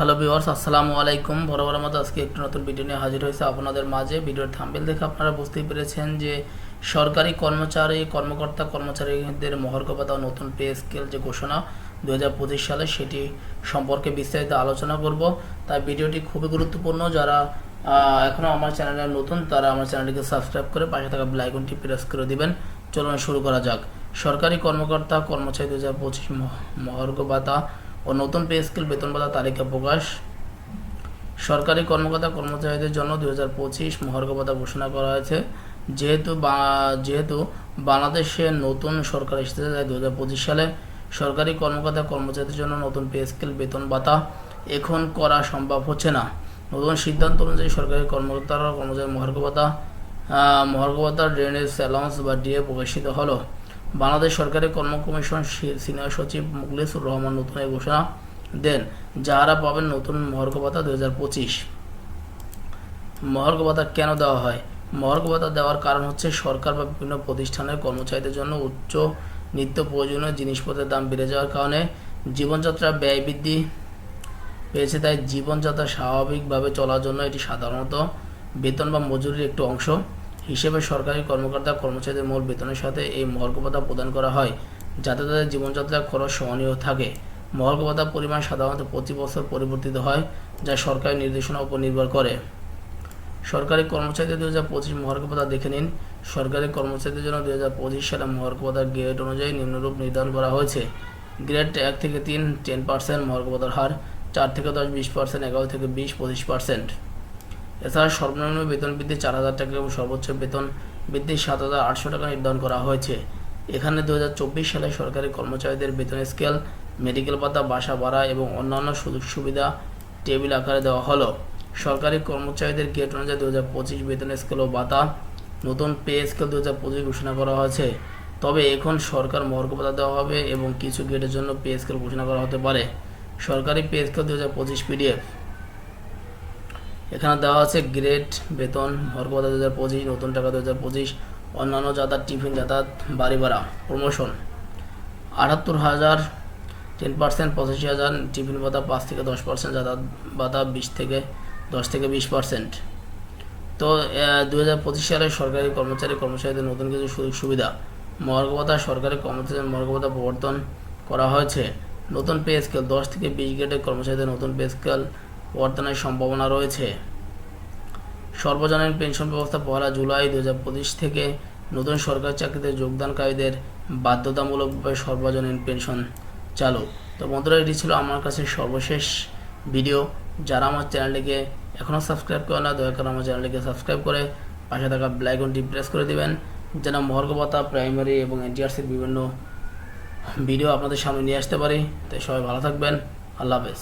Hello viewers আসসালামু আলাইকুম বরাবর মতো আজকে একটু নতুন ভিডিও নিয়ে হাজির হয়েছে আপনাদের মাঝে। ভিডিওর থাম্বেল দেখে আপনারা বুঝতেই পেরেছেন যে সরকারি কর্মচারী, কর্মকর্তা, কর্মচারীদের মহর্গ ভাতা নতুন পে স্কেল যে ঘোষণা দু হাজার পঁচিশ সালে সেটি সম্পর্কে বিস্তারিত আলোচনা করব। তাই ভিডিওটি খুবই গুরুত্বপূর্ণ। যারা এখনও আমার চ্যানেলে নতুন, তারা আমার চ্যানেলটিকে সাবস্ক্রাইব করে পাশে থাকা বেল আইকনটি প্রেস করে দিবেন। চলুন শুরু করা যাক। সরকারি কর্মকর্তা, কর্মচারী দু হাজার পঁচিশ মহর্গ ভাতা ও নতুন পে স্কেল বেতন ভাতা তালিকা প্রকাশ। সরকারি কর্মকর্তা কর্মচারীদের জন্য দুই হাজার পঁচিশ মহার্ঘ ভাতা ঘোষণা করা হয়েছে। যেহেতু যেহেতু বাংলাদেশে নতুন সরকার এসেছে দু হাজার পঁচিশ সালে সরকারি কর্মকর্তা কর্মচারীদের জন্য নতুন পে স্কেল বেতন ভাতা এখন করা সম্ভব হচ্ছে না। নতুন সিদ্ধান্ত অনুযায়ী সরকারি কর্মকর্তারা কর্মচারী মহার্ঘ ভাতা মহার্ঘ ভাতা ড্রেনেজ অ্যালাউন্স বা ডিএ প্রকাশিত হলো। বাংলাদেশ সরকারের কর্ম কমিশন সিনিয়র সচিব মুখলিসুর রহমান নতুন এই ঘোষণা দেন যারা পাবেন নতুন মহার্ঘ ভাতা দু হাজার পঁচিশ। মহার্ঘ ভাতা কেন দেওয়া হয়? মহার্ঘ ভাতা দেওয়ার কারণ হচ্ছে সরকার বা বিভিন্ন প্রতিষ্ঠানের কর্মচারীদের জন্য উচ্চ নিত্য প্রয়োজনীয় জিনিসপত্রের দাম বেড়ে যাওয়ার কারণে জীবনযাত্রা ব্যয় বৃদ্ধি পেয়েছে, তাই জীবনযাত্রা স্বাভাবিকভাবে চলার জন্য এটি সাধারণত বেতন বা মজুরির একটি অংশ। হিসেবে সরকারি কর্মকর্তা কর্মচারীদের মূল বেতনের সাথে এই মহার্ঘ ভাতা প্রদান করা হয়, যাতে তাদের জীবনযাত্রার খরচ সহনীয় থাকে। মহার্ঘ পরিমাণ সাধারণত প্রতি বছর পরিবর্তিত হয়, যা সরকারি নির্দেশনার উপর নির্ভর করে। সরকারি কর্মচারীদের দু হাজার পঁচিশ মহার্ঘ ভাতা দেখে নিন। সরকারি কর্মচারীদের জন্য দু হাজার পঁচিশ সালে মহার্ঘ ভাতার গ্রেড অনুযায়ী নিম্নরূপ নির্ধারণ করা হয়েছে। গ্রেড এক থেকে তিন, টেন পার্সেন্ট মহার্ঘ ভাতার হার, চার থেকে দশ, বিশ পার্সেন্ট, এগারো থেকে বিশ, পঁচিশ পার্সেন্ট। এছাড়া সর্বনিম্ন বেতন বৃদ্ধি চার হাজার টাকা এবং সর্বোচ্চ বেতন বৃদ্ধি সাত হাজার আটশো টাকা নির্ধারণ করা হয়েছে। এখানে দুহাজার চব্বিশ সালে সরকারি কর্মচারীদের বেতন স্কেল, মেডিকেল ভাতা, বাসা ভাড়া এবং অন্যান্য সুযোগ সুবিধা টেবিল আকারে দেওয়া হলো। সরকারি কর্মচারীদের গেট অনুযায়ী দু হাজার পঁচিশ বেতন স্কেল ও ভাতা, নতুন পে স্কেল দু হাজার পঁচিশ ঘোষণা করা হয়েছে। তবে এখন সরকার মহর্ঘ ভাতা দেওয়া হবে এবং কিছু গেটের জন্য পে স্কেল ঘোষণা করা হতে পারে। সরকারি পে স্কেল দু হাজার পঁচিশ পিডিএফ। এখানে দেওয়া আছে গ্রেড, বেতন ভাতা দু হাজার পঁচিশ, নতুন টাকা দু হাজার পঁচিশ, অন্যান্য যাতায়াত, টিফিন যাতায়াত, বাড়ি ভাড়া প্রমোশন আটাত্তর হাজার টেন পার্সেন্ট পঁচাশি হাজার, টিফিন ভাতা পাঁচ থেকে দশ পার্সেন্ট যাতায়াত ভাতা বিশ থেকে দশ থেকে বিশ পার্সেন্ট তো দু হাজার পঁচিশ সালে সরকারি কর্মচারী, কর্মচারীদের নতুন কিছু সুযোগ সুবিধা। মহার্ঘ ভাতা, সরকারি কর্মচারীদের মহার্ঘ ভাতা প্রবর্তন করা হয়েছে। নতুন পে স্কেল, দশ থেকে বিশ গ্রেডের কর্মচারীদের নতুন পে স্কেল প্রবর্তনের সম্ভাবনা রয়েছে। সর্বজনীন পেনশন ব্যবস্থা পহেলা জুলাই দু হাজার পঁচিশ থেকে নতুন সরকারি চাকরিতে যোগদানকারীদের বাধ্যতামূলকভাবে সর্বজনীন পেনশন চালু। তো বন্ধুরা, এটি ছিল আমার কাছে সর্বশেষ ভিডিও। যারা আমার চ্যানেলটিকে এখনও সাবস্ক্রাইব করে না, দয়া করে আমার চ্যানেলটিকে সাবস্ক্রাইব করে পাশে থাকা ব্লাইকনটি প্রেস করে দেবেন। যেন মহর্ঘ ভাতা প্রাইমারি এবং এনটিআরসির বিভিন্ন ভিডিও আপনাদের সামনে নিয়ে আসতে পারি। তাই সবাই ভালো থাকবেন। আল্লাহ হাফেজ।